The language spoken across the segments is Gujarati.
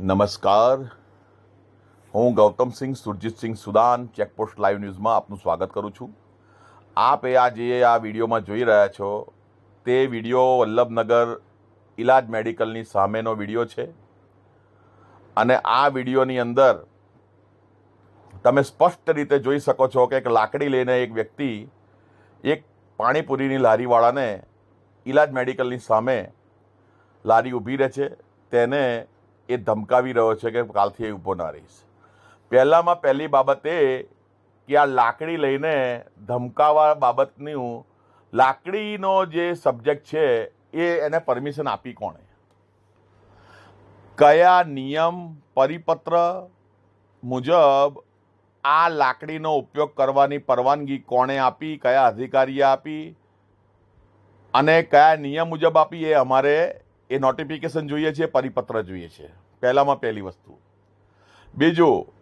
નમસ્કાર. હું ગૌતમસિંહ સુરજીતસિંહ સુદાન, ચેકપોસ્ટ લાઈવ ન્યૂઝમાં આપનું સ્વાગત કરું છું. આપ એ આ જે આ વિડીયોમાં જોઈ રહ્યા છો, તે વીડિયો વલ્લભનગર ઇલાજ મેડિકલની સામેનો વીડિયો છે. અને આ વિડીયોની અંદર તમે સ્પષ્ટ રીતે જોઈ શકો છો કે એક લાકડી લઈને એક વ્યક્તિ એક પાણીપુરીની લારીવાળાને ઇલાજ મેડિકલની સામે લારી ઊભી રહે છે. તેને એ ધમકાવી રહ્યો છે કે કાલથી એ ઊભો ના રહીશ. પહેલામાં પહેલી બાબત એ કે આ લાકડી લઈને ધમકાવા બાબતનું લાકડીનો જે સબ્જેક્ટ છે એ એને પરમિશન આપી કોણે? કયા નિયમ, પરિપત્ર મુજબ આ લાકડીનો ઉપયોગ કરવાની પરવાનગી કોણે આપી, કયા અધિકારીએ આપી અને કયા નિયમ મુજબ આપી એ અમારે એ નોટિફિકેશન જોઈએ છે પરિપત્ર જોઈએ છે. પહેલામાં પહેલી વસ્તુ. બીજું,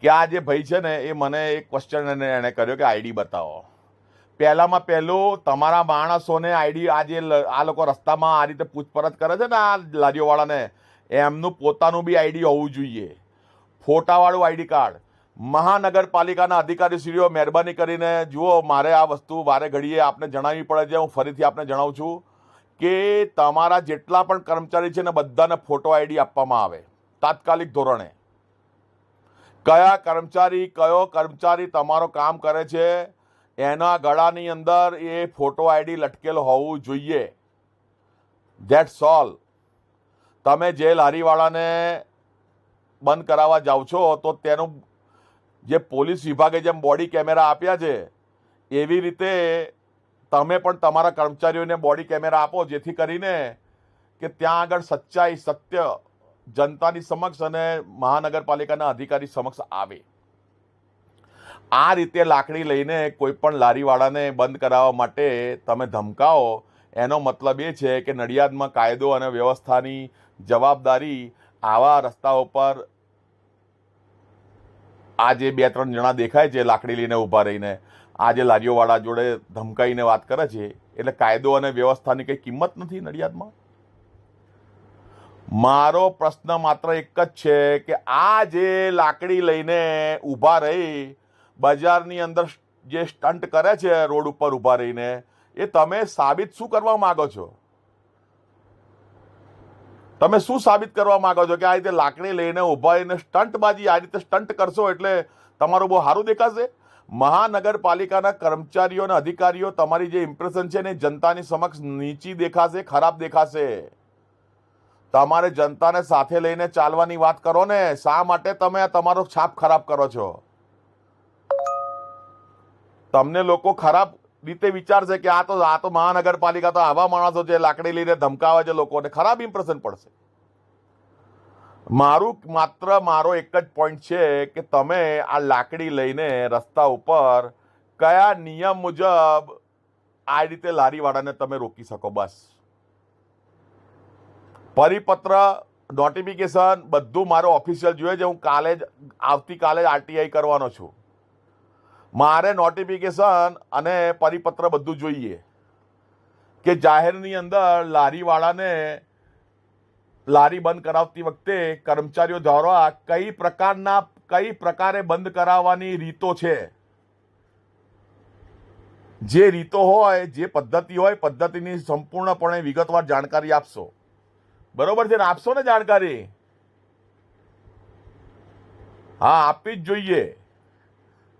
કે આ જે ભાઈ છે ને, એ મને એક ક્વેશ્ચન એણે કર્યો કે આઈડી બતાવો. પહેલામાં પહેલું, તમારા માણસોને આઈડી આ જે આ લોકો રસ્તામાં આ રીતે પૂછપરછ કરે છે ને, આ લારીઓવાળાને, એમનું પોતાનું બી આઈડી હોવું જોઈએ. ફોટાવાળું આઈડી કાર્ડ. મહાનગરપાલિકાના અધિકારીશ્રીઓ મહેરબાની કરીને, જુઓ, મારે આ વસ્તુ વારે ઘડીએ આપને જણાવવી પડે છે, હું ફરીથી આપને જણાવું છું. કે તમારા જેટલા પણ કર્મચારી છે ને બધાને ફોટો આઈડી આપવામાં આવે, તાત્કાલિક ધોરણે. કયા કર્મચારી, કયો કર્મચારી તમારો કામ કરે છે, એના ગળાની અંદર એ ફોટો આઈડી લટકેલો હોવું જોઈએ. ધેટ્સ ઓલ તમે જે લારીવાળાને બંધ કરાવવા જાઓ છો, તો તેનું જે પોલીસ વિભાગે જેમ બોડી કેમેરા આપ્યા છે, એવી રીતે તમે પણ તમારા કર્મચારીઓને બોડી કેમેરા આપો, જેથી કરીને કે ત્યાં આગળ સચ્ચાઈ, સત્ય જનતાની સમક્ષ અને મહાનગરપાલિકાના અધિકારી સમક્ષ આવે. આ રીતે લાકડી લઈને કોઈ પણ લારીવાળાને બંધ કરાવવા માટે તમે ધમકાવો, એનો મતલબ એ છે કે નડિયાદમાં કાયદો અને વ્યવસ્થાની જવાબદારી આવા રસ્તાઓ પર આ જે બે ત્રણ જણા દેખાય છે લાકડી લઈને ઊભા રહીને. આ જે લારીઓવાળા જોડે ધમકાઈને વાત કરે છે, એટલે કાયદો અને વ્યવસ્થાની કંઈ કિંમત નથી નડિયાદમાં? મારો પ્રશ્ન માત્ર એક જ છે કે આ જે લાકડી લઈને ઊભા રહી, બજારની અંદર જે સ્ટન્ટ કરે છે રોડ ઉપર ઊભા રહીને, એ તમે સાબિત શું કરવા માગો છો? તમે શું સાબિત કરવા માંગો છો કે આ રીતે લાકડી લઈને ઊભા રહીને સ્ટન્ટબાજી આ રીતે સ્ટન્ટ કરશો એટલે તમારું બહુ સારું દેખાશે? મહાનગરપાલિકાના કર્મચારીઓ અને અધિકારીઓ તમારી જે ઇમ્પ્રેશન છે ને જનતાની સમક્ષ નીચી દેખાશે, ખરાબ દેખાશે. તમારે જનતાને સાથે લઈને ચાલવાની વાત કરો ને. શા માટે તમે તમારો છાપ ખરાબ કરો છો? તમને લોકો ખરાબ રીતે વિચારશે કે આ તો આ તો મહાનગરપાલિકા તો આવા માણસો છે, લાકડી લઈને ધમકાવે છે લોકોને. ખરાબ ઇમ્પ્રેશન પડશે. મારું માત્ર મારો એક જ પોઈન્ટ છે કે તમે આ લાકડી લઈને રસ્તા ઉપર કયા નિયમ મુજબ આ રીતે લારીવાળાને તમે રોકી શકો, બસ. પરિપત્ર નોટિફિકેશન બધું મારો ઓફિશિયલ જોઈએ છે. હું કાલે જ, આવતીકાલે જ આરટીઆઈ કરવાનો છું. મારે નોટિફિકેશન અને પરિપત્ર બધું જોઈએ કે જાહેરની અંદર લારીવાળાને લારી બંધ કરાવતી વખતે કર્મચારીઓ દ્વારા કઈ પ્રકારના, કઈ પ્રકારે બંધ કરાવવાની રીતો છે? જે રીતો હોય, જે પદ્ધતિ હોય, પદ્ધતિની સંપૂર્ણપણે વિગતવાર જાણકારી આપશો. બરોબર છે ને? આપશો ને જાણકારી? હા, આપવી જ જોઈએ.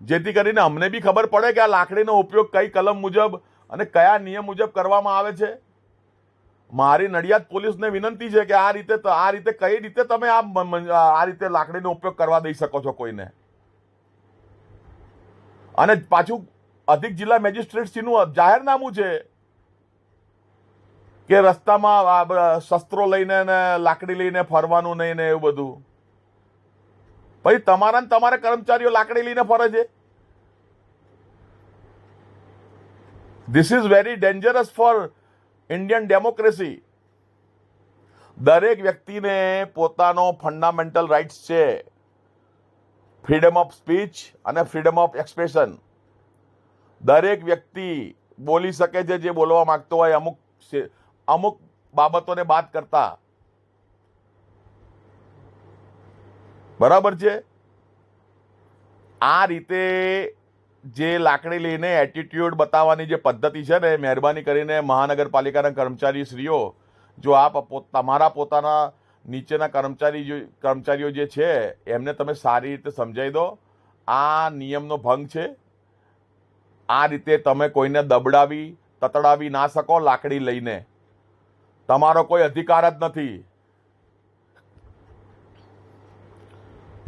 જેથી કરીને અમને બી ખબર પડે કે આ લાકડીનો ઉપયોગ કઈ કલમ મુજબ અને કયા નિયમ મુજબ કરવામાં આવે છે. મારી નડિયાદ પોલીસને વિનંતી છે કે આ રીતે આ રીતે કઈ રીતે તમે આ આ રીતે લાકડીનો ઉપયોગ કરવા દઈ શકો છો કોઈને. અને પાછું અધિક જિલ્લા મેજિસ્ટ્રેટશ્રીનું જાહેરનામું છે કે રસ્તામાં શસ્ત્રો લઈને ને લાકડી લઈને ફરવાનું નહીં ને એવું બધું. પછી તમારા ને તમારા કર્મચારીઓ લાકડી લઈને ફરે છે. This is very dangerous for Indian democracy દરેક વ્યક્તિને પોતાનો ફંડામેન્ટલ રાઇટ્સ છે. ફ્રીડમ ઓફ સ્પીચ અને ફ્રીડમ ઓફ એક્સપ્રેશન દરેક વ્યક્તિ બોલી શકે છે જે બોલવા માંગતો હોય અમુક અમુક બાબતોને બાદ કરતા. બરાબર છે? આ રીતે જે લાકડી લઈને એટીટ્યુડ બતાવવાની જે પદ્ધતિ છે ને મહેરબાની કરીને મહાનગરપાલિકાના કર્મચારી શ્રીઓ જો આપ તમારા પોતાના નીચેના કર્મચારી કર્મચારીઓ જે છે, એમને તમે સારી રીતે સમજાવી દો. આ નિયમનો ભંગ છે. આ રીતે તમે કોઈને દબડાવી, તતડાવી ના શકો લાકડી લઈને. તમારો કોઈ અધિકાર જ નથી.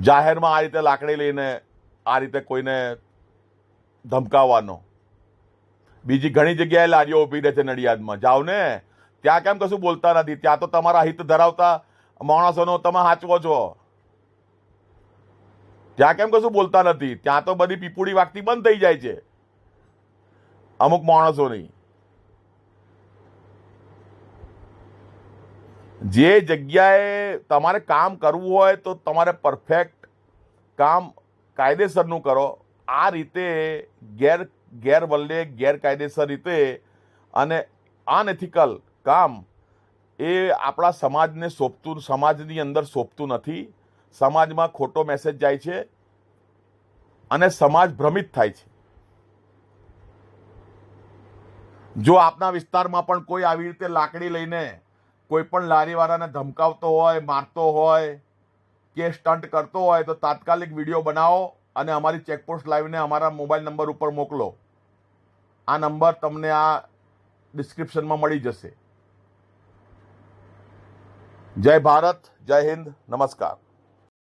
જાહેરમાં આ રીતે લાકડી લઈને, આ રીતે કોઈને ધમકાવવાનો બીજી ઘણી જગ્યાએ લારીઓ ઊભી રહે છે નડિયાદમાં. જાઓ ને. ત્યાં કેમ કશું બોલતા નથી? ત્યાં તો તમારા હિત ધરાવતા માણસોનો તમે હાચવો છો. ત્યાં કેમ કશું બોલતા નથી? ત્યાં તો બધી પીપુડી વાગતી બંધ થઈ જાય છે. અમુક માણસોની. જે જગ્યાએ તમારે કામ કરવું હોય તો તમારે પરફેક્ટ કામ કાયદેસરનું કરો. આ રીતે ગેર, ગેરવલ્લે, ગેરકાયદેસર રીતે અને અનએથિકલ કામ એ આપણા સમાજને સોંપતું, સમાજની અંદર સોંપતું નથી. સમાજમાં ખોટો મેસેજ જાય છે અને સમાજ ભ્રમિત થાય છે. જો આપના વિસ્તારમાં પણ કોઈ આવી રીતે લાકડી લઈને કોઈ પણ લારીવાળાને ધમકાવતો હોય, મારતો હોય કે સ્ટન્ટ કરતો હોય તો તાત્કાલિક વીડિયો બનાવો. અને અમારી ચેકપોસ્ટ લાવીને અમારા મોબાઈલ નંબર ઉપર મોકલો. આ નંબર તમને આ ડિસ્ક્રિપ્શનમાં મળી જશે. જય ભારત, જય હિન્દ, નમસ્કાર.